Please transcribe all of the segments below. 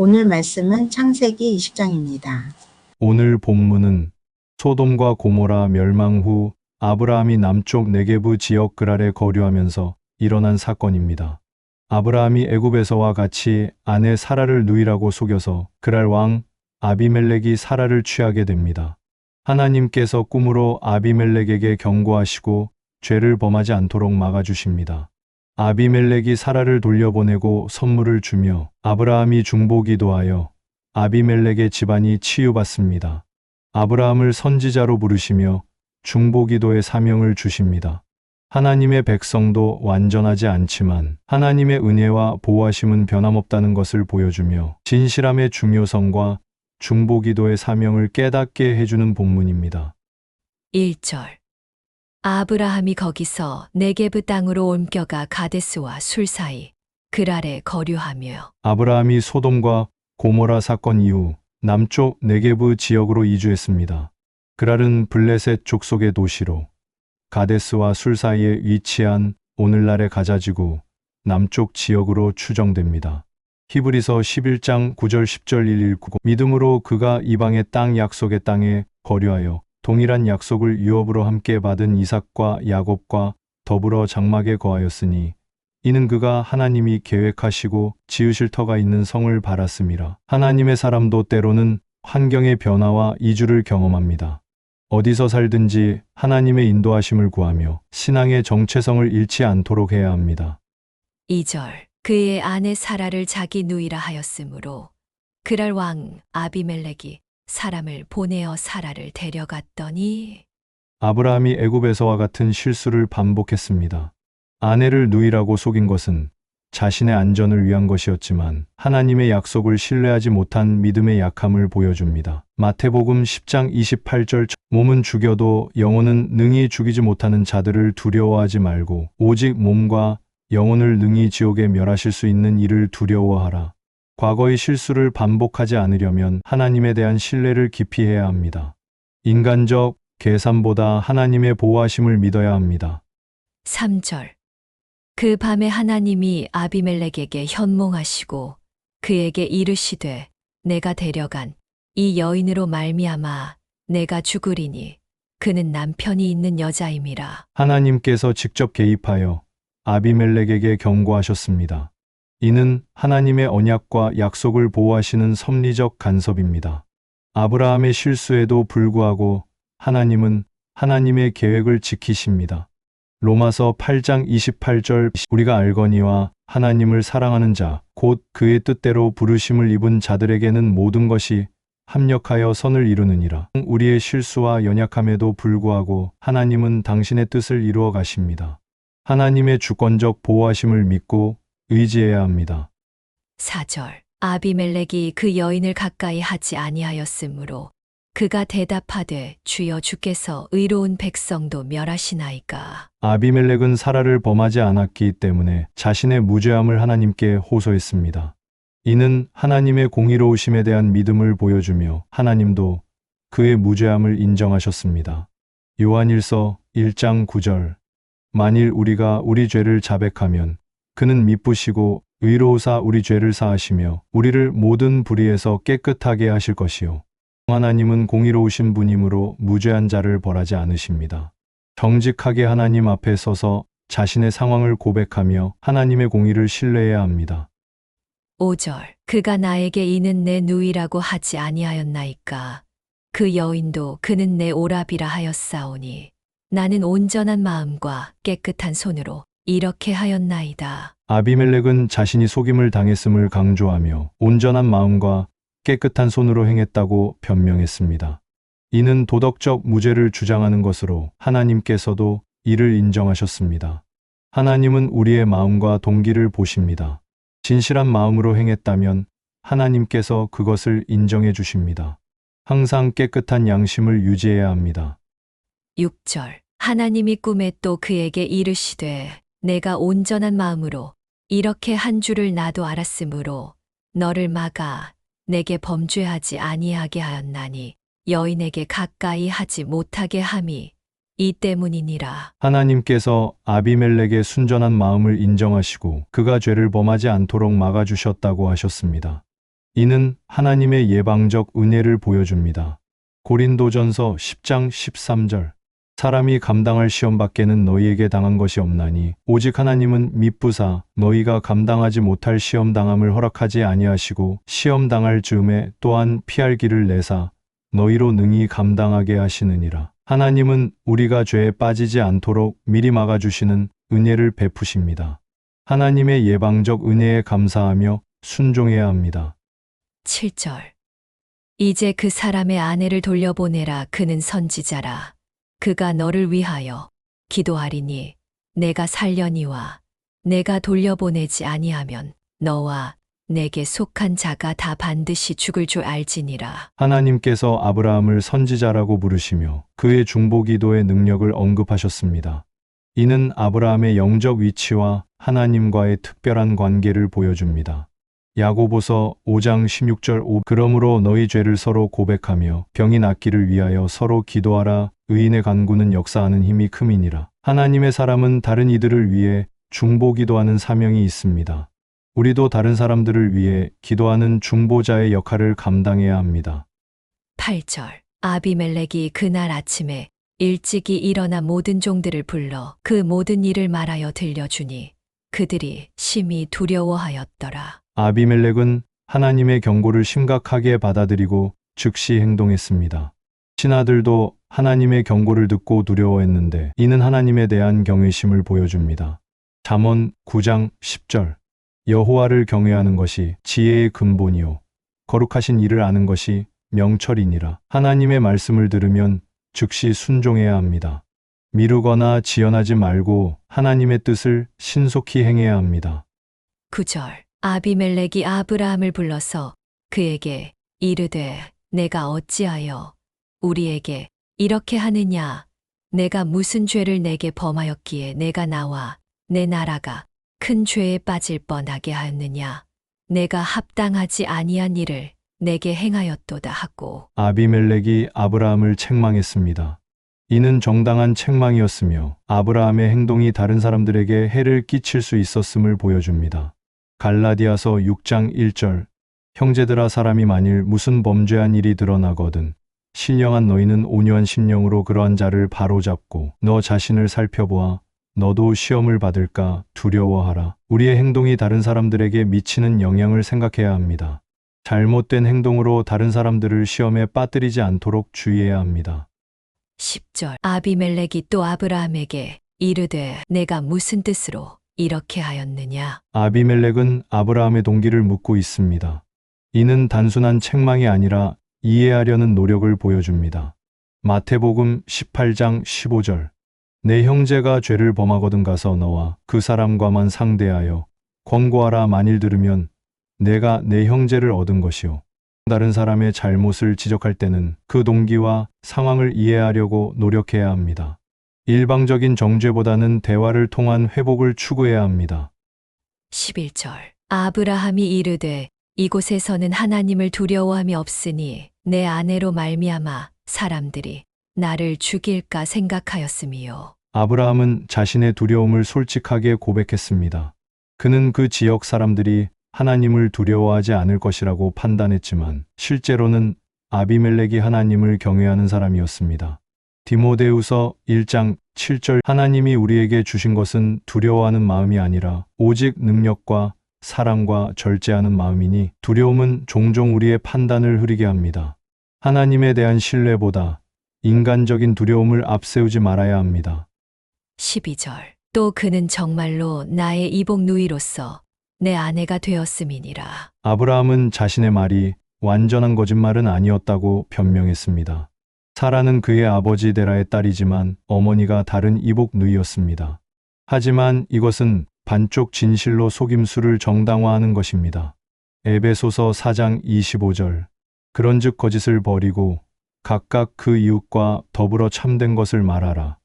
오늘 말씀은 창세기 20장입니다. 오늘 본문은 소돔과 고모라 멸망 후 아브라함이 남쪽 네게부 지역 그랄에 거류하면서 일어난 사건입니다. 아브라함이 애굽에서와 같이 아내 사라를 누이라고 속여서 그랄 왕 아비멜렉이 사라를 취하게 됩니다. 하나님께서 꿈으로 아비멜렉에게 경고하시고 죄를 범하지 않도록 막아주십니다. 아비멜렉이 사라를 돌려보내고 선물을 주며 아브라함이 중보기도하여 아비멜렉의 집안이 치유받습니다. 아브라함을 선지자로 부르시며 중보기도의 사명을 주십니다. 하나님의 백성도 완전하지 않지만 하나님의 은혜와 보호하심은 변함없다는 것을 보여주며 진실함의 중요성과 중보기도의 사명을 깨닫게 해주는 본문입니다. 1절 아브라함이 거기서 네게브 땅으로 옮겨가 가데스와 술 사이 그랄에 거류하며 아브라함이 소돔과 고모라 사건 이후 남쪽 네게브 지역으로 이주했습니다. 그랄은 블레셋 족속의 도시로 가데스와 술 사이에 위치한 오늘날의 가자지구 남쪽 지역으로 추정됩니다. 히브리서 11장 9절 10절 1199 믿음으로 그가 이방의 땅 약속의 땅에 거류하여 동일한 약속을 유업으로 함께 받은 이삭과 야곱과 더불어 장막에 거하였으니 이는 그가 하나님이 계획하시고 지으실 터가 있는 성을 바랐음이라. 하나님의 사람도 때로는 환경의 변화와 이주를 경험합니다. 어디서 살든지 하나님의 인도하심을 구하며 신앙의 정체성을 잃지 않도록 해야 합니다. 2절 그의 아내 사라를 자기 누이라 하였으므로 그랄 왕 아비멜렉이 사람을 보내어 사라를 데려갔더니 아브라함이 애굽에서와 같은 실수를 반복했습니다. 아내를 누이라고 속인 것은 자신의 안전을 위한 것이었지만 하나님의 약속을 신뢰하지 못한 믿음의 약함을 보여줍니다. 마태복음 10장 28절 몸은 죽여도 영혼은 능히 죽이지 못하는 자들을 두려워하지 말고 오직 몸과 영혼을 능히 지옥에 멸하실 수 있는 이를 두려워하라. 과거의 실수를 반복하지 않으려면 하나님에 대한 신뢰를 깊이 해야 합니다. 인간적 계산보다 하나님의 보호하심을 믿어야 합니다. 3절 그 밤에 하나님이 아비멜렉에게 현몽하시고 그에게 이르시되 내가 데려간 이 여인으로 말미암아 내가 죽으리니 그는 남편이 있는 여자임이라 하나님께서 직접 개입하여 아비멜렉에게 경고하셨습니다. 이는 하나님의 언약과 약속을 보호하시는 섭리적 간섭입니다. 아브라함의 실수에도 불구하고 하나님은 하나님의 계획을 지키십니다. 로마서 8장 28절 우리가 알거니와 하나님을 사랑하는 자, 곧 그의 뜻대로 부르심을 입은 자들에게는 모든 것이 합력하여 선을 이루느니라. 우리의 실수와 연약함에도 불구하고 하나님은 당신의 뜻을 이루어 가십니다. 하나님의 주권적 보호하심을 믿고 의지해야 합니다. 4절 아비멜렉이 그 여인을 가까이 하지 아니하였으므로 그가 대답하되 주여 주께서 의로운 백성도 멸하시나이까 아비멜렉은 사라를 범하지 않았기 때문에 자신의 무죄함을 하나님께 호소했습니다. 이는 하나님의 공의로우심에 대한 믿음을 보여주며 하나님도 그의 무죄함을 인정하셨습니다. 요한일서 1장 9절 만일 우리가 우리 죄를 자백하면 그는 미쁘시고 의로우사 우리 죄를 사하시며 우리를 모든 불의에서 깨끗하게 하실 것이요 하나님은 공의로우신 분이므로 무죄한 자를 벌하지 않으십니다. 정직하게 하나님 앞에 서서 자신의 상황을 고백하며 하나님의 공의를 신뢰해야 합니다. 5절 그가 나에게 이는 내 누이라고 하지 아니하였나이까 그 여인도 그는 내 오랍이라 하였사오니 나는 온전한 마음과 깨끗한 손으로 이렇게 하였나이다. 아비멜렉은 자신이 속임을 당했음을 강조하며 온전한 마음과 깨끗한 손으로 행했다고 변명했습니다. 이는 도덕적 무죄를 주장하는 것으로 하나님께서도 이를 인정하셨습니다. 하나님은 우리의 마음과 동기를 보십니다. 진실한 마음으로 행했다면 하나님께서 그것을 인정해 주십니다. 항상 깨끗한 양심을 유지해야 합니다. 6절 하나님이 꿈에 또 그에게 이르시되 내가 온전한 마음으로 이렇게 한 줄을 나도 알았으므로 너를 막아 내게 범죄하지 아니하게 하였나니 여인에게 가까이 하지 못하게 함이 이 때문이니라. 하나님께서 아비멜렉의 순전한 마음을 인정하시고 그가 죄를 범하지 않도록 막아주셨다고 하셨습니다. 이는 하나님의 예방적 은혜를 보여줍니다. 고린도전서 10장 13절 사람이 감당할 시험 밖에는 너희에게 당한 것이 없나니 오직 하나님은 미쁘사 너희가 감당하지 못할 시험 당함을 허락하지 아니하시고 시험 당할 즈음에 또한 피할 길을 내사 너희로 능히 감당하게 하시느니라. 하나님은 우리가 죄에 빠지지 않도록 미리 막아 주시는 은혜를 베푸십니다. 하나님의 예방적 은혜에 감사하며 순종해야 합니다. 7절. 이제 그 사람의 아내를 돌려보내라. 그는 선지자라. 그가 너를 위하여 기도하리니 내가 살려니와 내가 돌려보내지 아니하면 너와 내게 속한 자가 다 반드시 죽을 줄 알지니라. 하나님께서 아브라함을 선지자라고 부르시며 그의 중보기도의 능력을 언급하셨습니다. 이는 아브라함의 영적 위치와 하나님과의 특별한 관계를 보여줍니다. 야고보서 5장 16절 5 그러므로 너희 죄를 서로 고백하며 병이 낫기를 위하여 서로 기도하라 의인의 간구는 역사하는 힘이 큼이니라. 하나님의 사람은 다른 이들을 위해 중보 기도하는 사명이 있습니다. 우리도 다른 사람들을 위해 기도하는 중보자의 역할을 감당해야 합니다. 8절. 아비멜렉이 그날 아침에 일찍이 일어나 모든 종들을 불러 그 모든 일을 말하여 들려주니 그들이 심히 두려워하였더라. 아비멜렉은 하나님의 경고를 심각하게 받아들이고 즉시 행동했습니다. 신하들도 하나님의 경고를 듣고 두려워했는데 이는 하나님에 대한 경외심을 보여줍니다. 잠언 9장 10절 여호와를 경외하는 것이 지혜의 근본이요 거룩하신 일을 아는 것이 명철이니라. 하나님의 말씀을 들으면 즉시 순종해야 합니다. 미루거나 지연하지 말고 하나님의 뜻을 신속히 행해야 합니다. 9절. 아비멜렉이 아브라함을 불러서 그에게 이르되 내가 어찌하여 우리에게 이렇게 하느냐 내가 무슨 죄를 내게 범하였기에 내가 나와 내 나라가 큰 죄에 빠질 뻔하게 하였느냐 내가 합당하지 아니한 일을 내게 행하였도다 하고 아비멜렉이 아브라함을 책망했습니다. 이는 정당한 책망이었으며 아브라함의 행동이 다른 사람들에게 해를 끼칠 수 있었음을 보여줍니다. 갈라디아서 6장 1절 형제들아 사람이 만일 무슨 범죄한 일이 드러나거든 신령한 너희는 온유한 심령으로 그러한 자를 바로잡고 너 자신을 살펴보아 너도 시험을 받을까 두려워하라. 우리의 행동이 다른 사람들에게 미치는 영향을 생각해야 합니다. 잘못된 행동으로 다른 사람들을 시험에 빠뜨리지 않도록 주의해야 합니다. 10절 아비멜렉이 또 아브라함에게 이르되 내가 무슨 뜻으로 이렇게 하였느냐 아비멜렉은 아브라함의 동기를 묻고 있습니다. 이는 단순한 책망이 아니라 이해하려는 노력을 보여줍니다. 마태복음 18장 15절 내 형제가 죄를 범하거든 가서 너와 그 사람과만 상대하여 권고하라 만일 들으면 내가 내 형제를 얻은 것이요. 다른 사람의 잘못을 지적할 때는 그 동기와 상황을 이해하려고 노력해야 합니다. 일방적인 정죄보다는 대화를 통한 회복을 추구해야 합니다. 11절 아브라함이 이르되 이곳에서는 하나님을 두려워함이 없으니 내 아내로 말미암아 사람들이 나를 죽일까 생각하였음이요 아브라함은 자신의 두려움을 솔직하게 고백했습니다. 그는 그 지역 사람들이 하나님을 두려워하지 않을 것이라고 판단했지만 실제로는 아비멜렉이 하나님을 경외하는 사람이었습니다. 디모데우서 1장 7절 하나님이 우리에게 주신 것은 두려워하는 마음이 아니라 오직 능력과 사랑과 절제하는 마음이니 두려움은 종종 우리의 판단을 흐리게 합니다. 하나님에 대한 신뢰보다 인간적인 두려움을 앞세우지 말아야 합니다. 12절 또 그는 정말로 나의 이복 누이로서 내 아내가 되었음이니라 아브라함은 자신의 말이 완전한 거짓말은 아니었다고 변명했습니다. 사라는 그의 아버지 데라의 딸이지만 어머니가 다른 이복 누이였습니다. 하지만 이것은 반쪽 진실로 속임수를 정당화하는 것입니다. 에베소서 4장 25절 그런즉 거짓을 버리고 각각 그 이웃과 더불어 참된 것을 말하라.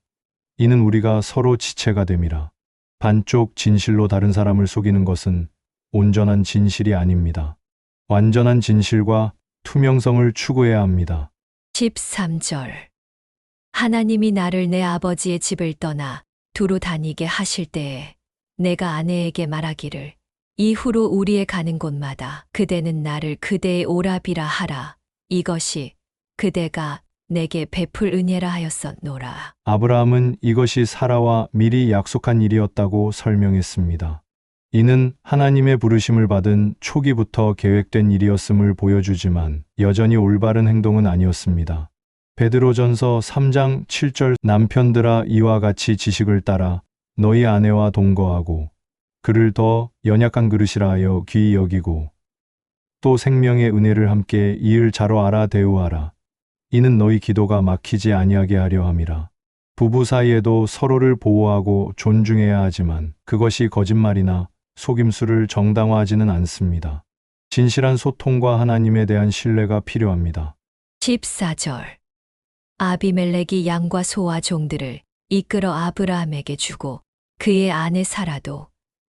이는 우리가 서로 지체가 됨이라. 반쪽 진실로 다른 사람을 속이는 것은 온전한 진실이 아닙니다. 완전한 진실과 투명성을 추구해야 합니다. 13절 하나님이 나를 내 아버지의 집을 떠나 두루 다니게 하실 때에 내가 아내에게 말하기를 이후로 우리의 가는 곳마다 그대는 나를 그대의 오라비라 하라. 이것이 그대가 내게 베풀 은혜라 하였었노라. 아브라함은 이것이 사라와 미리 약속한 일이었다고 설명했습니다. 이는 하나님의 부르심을 받은 초기부터 계획된 일이었음을 보여주지만 여전히 올바른 행동은 아니었습니다. 베드로전서 3장 7절 남편들아 이와 같이 지식을 따라 너희 아내와 동거하고 그를 더 연약한 그릇이라 하여 귀히 여기고 또 생명의 은혜를 함께 이을 자로 알아 대우하라. 이는 너희 기도가 막히지 아니하게 하려 함이라. 부부 사이에도 서로를 보호하고 존중해야 하지만 그것이 거짓말이나 속임수를 정당화하지는 않습니다. 진실한 소통과 하나님에 대한 신뢰가 필요합니다. 14절 아비멜렉이 양과 소와 종들을 이끌어 아브라함에게 주고 그의 아내 사라도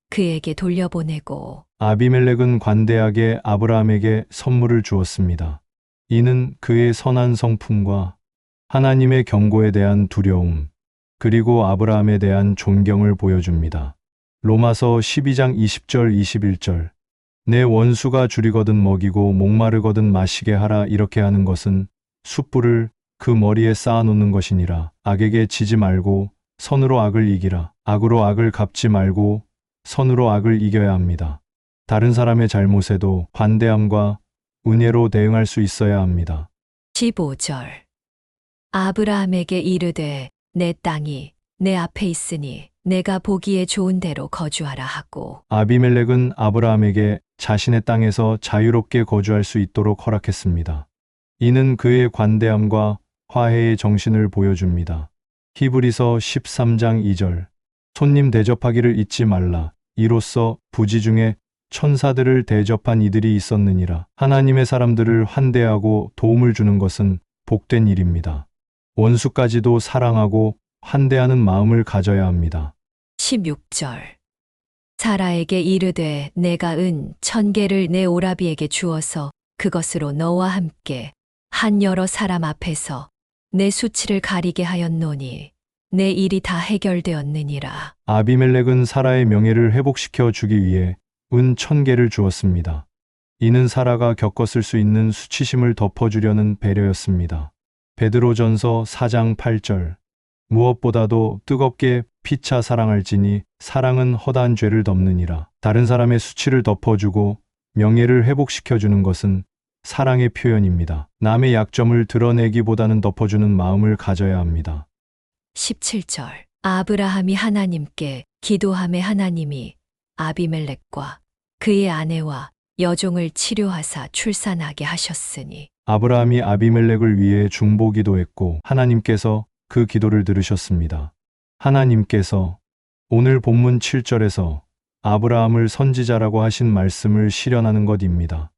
그에게 돌려보내고 아비멜렉은 관대하게 아브라함에게 선물을 주었습니다. 이는 그의 선한 성품과 하나님의 경고에 대한 두려움, 그리고 아브라함에 대한 존경을 보여줍니다. 로마서 12장 20절 21절 내 원수가 줄이거든 먹이고 목마르거든 마시게 하라 이렇게 하는 것은 숯불을 그 머리에 쌓아놓는 것이니라 악에게 지지 말고 선으로 악을 이기라 악으로 악을 갚지 말고 선으로 악을 이겨야 합니다. 다른 사람의 잘못에도 관대함과 은혜로 대응할 수 있어야 합니다. 15절 아브라함에게 이르되 내 땅이 내 앞에 있으니 내가 보기에 좋은 대로 거주하라 하고 아비멜렉은 아브라함에게 자신의 땅에서 자유롭게 거주할 수 있도록 허락했습니다. 이는 그의 관대함과 화해의 정신을 보여줍니다. 히브리서 13장 2절 손님 대접하기를 잊지 말라. 이로써 부지 중에 천사들을 대접한 이들이 있었느니라. 하나님의 사람들을 환대하고 도움을 주는 것은 복된 일입니다. 원수까지도 사랑하고 환대하는 마음을 가져야 합니다. 16절 사라에게 이르되 내가 은 천 개를 내 오라비에게 주어서 그것으로 너와 함께 한 여러 사람 앞에서 내 수치를 가리게 하였노니 내 일이 다 해결되었느니라. 아비멜렉은 사라의 명예를 회복시켜 주기 위해 은 천 개를 주었습니다. 이는 사라가 겪었을 수 있는 수치심을 덮어주려는 배려였습니다. 베드로전서 4장 8절 무엇보다도 뜨겁게 피차 사랑할지니 사랑은 허다한 죄를 덮느니라. 다른 사람의 수치를 덮어주고 명예를 회복시켜주는 것은 사랑의 표현입니다. 남의 약점을 드러내기보다는 덮어주는 마음을 가져야 합니다. 17절 아브라함이 하나님께 기도함에 하나님이 아비멜렉과 그의 아내와 여종을 치료하사 출산하게 하셨으니 아브라함이 아비멜렉을 위해 중보기도했고 하나님께서 그 기도를 들으셨습니다. 하나님께서 오늘 본문 7절에서 아브라함을 선지자라고 하신 말씀을 실현하는 것입니다.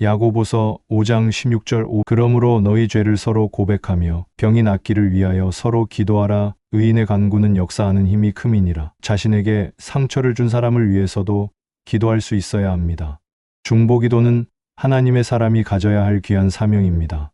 야고보서 5장 16절 5 그러므로 너희 죄를 서로 고백하며 병이 낫기를 위하여 서로 기도하라 의인의 간구는 역사하는 힘이 큼이니라 자신에게 상처를 준 사람을 위해서도 기도할 수 있어야 합니다. 중보기도는 하나님의 사람이 가져야 할 귀한 사명입니다.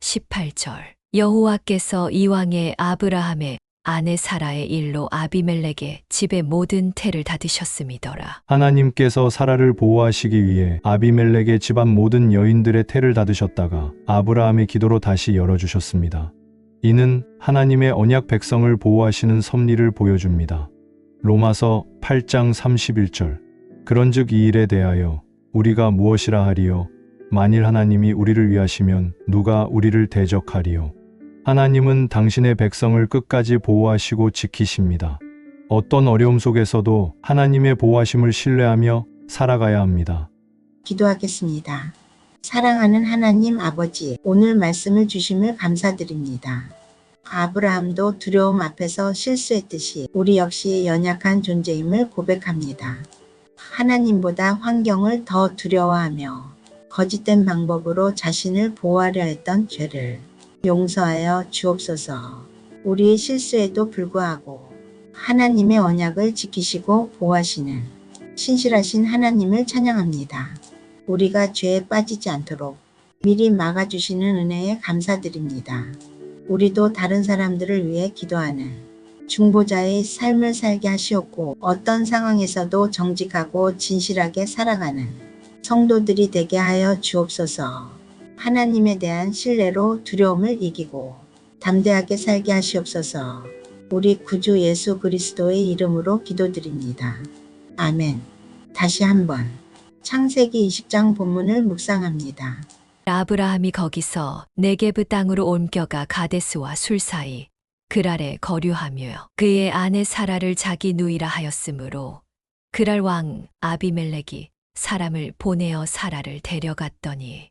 18절 여호와께서 이왕에 아브라함의 아내 사라의 일로 아비멜렉의 집의 모든 태를 닫으셨음이더라. 하나님께서 사라를 보호하시기 위해 아비멜렉의 집안 모든 여인들의 태를 닫으셨다가 아브라함의 기도로 다시 열어주셨습니다. 이는 하나님의 언약 백성을 보호하시는 섭리를 보여줍니다. 로마서 8장 31절 그런즉 이 일에 대하여 우리가 무엇이라 하리요 만일 하나님이 우리를 위하시면 누가 우리를 대적하리요 하나님은 당신의 백성을 끝까지 보호하시고 지키십니다. 어떤 어려움 속에서도 하나님의 보호하심을 신뢰하며 살아가야 합니다. 기도하겠습니다. 사랑하는 하나님 아버지, 오늘 말씀을 주심을 감사드립니다. 아브라함도 두려움 앞에서 실수했듯이 우리 역시 연약한 존재임을 고백합니다. 하나님보다 환경을 더 두려워하며 거짓된 방법으로 자신을 보호하려 했던 죄를 용서하여 주옵소서. 우리의 실수에도 불구하고 하나님의 언약을 지키시고 보호하시는 신실하신 하나님을 찬양합니다. 우리가 죄에 빠지지 않도록 미리 막아주시는 은혜에 감사드립니다. 우리도 다른 사람들을 위해 기도하는 중보자의 삶을 살게 하시옵고 어떤 상황에서도 정직하고 진실하게 살아가는 성도들이 되게 하여 주옵소서. 하나님에 대한 신뢰로 두려움을 이기고 담대하게 살게 하시옵소서. 우리 구주 예수 그리스도의 이름으로 기도드립니다. 아멘. 다시 한번 창세기 20장 본문을 묵상합니다. 아브라함이 거기서 네게브 땅으로 옮겨가 가데스와 술 사이 그랄에 거류하며 그의 아내 사라를 자기 누이라 하였으므로 그랄 왕 아비멜렉이 사람을 보내어 사라를 데려갔더니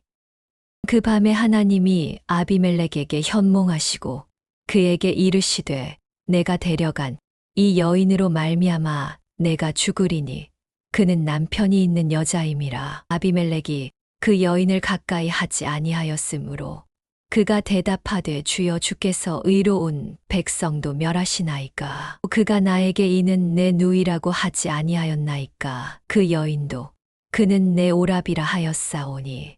그 밤에 하나님이 아비멜렉에게 현몽하시고 그에게 이르시되 내가 데려간 이 여인으로 말미암아 내가 죽으리니 그는 남편이 있는 여자임이라. 아비멜렉이 그 여인을 가까이 하지 아니하였으므로 그가 대답하되 주여 주께서 의로운 백성도 멸하시나이까? 그가 나에게 이는 내 누이라고 하지 아니하였나이까? 그 여인도 그는 내 오랍이라 하였사오니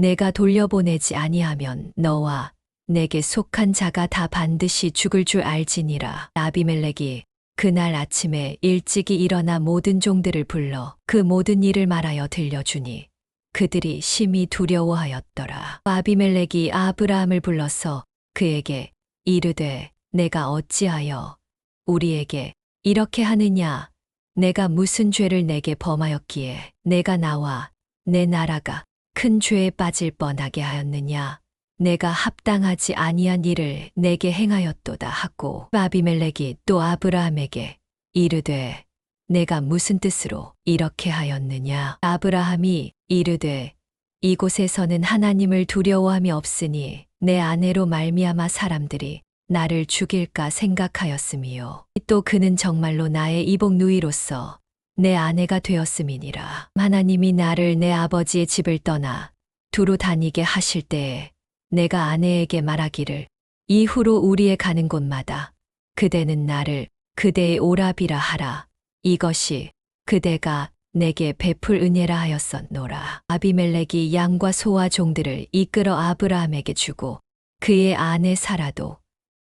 내가 돌려보내지 아니하면 너와 내게 속한 자가 다 반드시 죽을 줄 알지니라. 아비멜렉이 그날 아침에 일찍이 일어나 모든 종들을 불러 그 모든 일을 말하여 들려주니 그들이 심히 두려워하였더라. 아비멜렉이 아브라함을 불러서 그에게 이르되 내가 어찌하여 우리에게 이렇게 하느냐 내가 무슨 죄를 내게 범하였기에 내가 나와 내 나라가 큰 죄에 빠질 뻔하게 하였느냐? 내가 합당하지 아니한 일을 내게 행하였도다 하고 아비멜렉이 또 아브라함에게 이르되 내가 무슨 뜻으로 이렇게 하였느냐? 아브라함이 이르되 이곳에서는 하나님을 두려워함이 없으니 내 아내로 말미암아 사람들이 나를 죽일까 생각하였음이요. 또 그는 정말로 나의 이복 누이로서 내 아내가 되었음이니라 하나님이 나를 내 아버지의 집을 떠나 두루 다니게 하실 때에 내가 아내에게 말하기를 이후로 우리의 가는 곳마다 그대는 나를 그대의 오랍이라 하라 이것이 그대가 내게 베풀 은혜라 하였었노라. 아비멜렉이 양과 소와 종들을 이끌어 아브라함에게 주고 그의 아내 사라도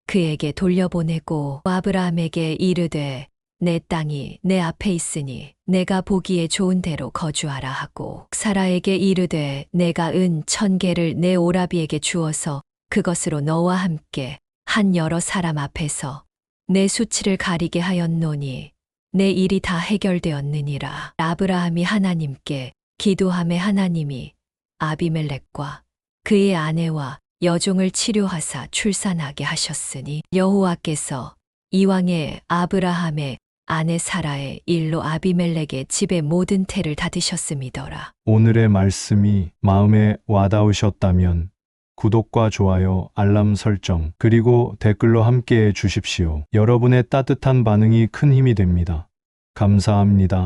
그에게 돌려보내고 아브라함에게 이르되 내 땅이 내 앞에 있으니 내가 보기에 좋은 대로 거주하라 하고 사라에게 이르되 내가 은 천 개를 내 오라비에게 주어서 그것으로 너와 함께 한 여러 사람 앞에서 내 수치를 가리게 하였노니 내 일이 다 해결되었느니라. 아브라함이 하나님께 기도함에 하나님이 아비멜렉과 그의 아내와 여종을 치료하사 출산하게 하셨으니 여호와께서 이왕에 아브라함의 아내 사라의 일로 아비멜렉의 집의 모든 태를 닫으셨음이더라. 오늘의 말씀이 마음에 와닿으셨다면 구독과 좋아요, 알람 설정, 그리고 댓글로 함께 해 주십시오. 여러분의 따뜻한 반응이 큰 힘이 됩니다. 감사합니다.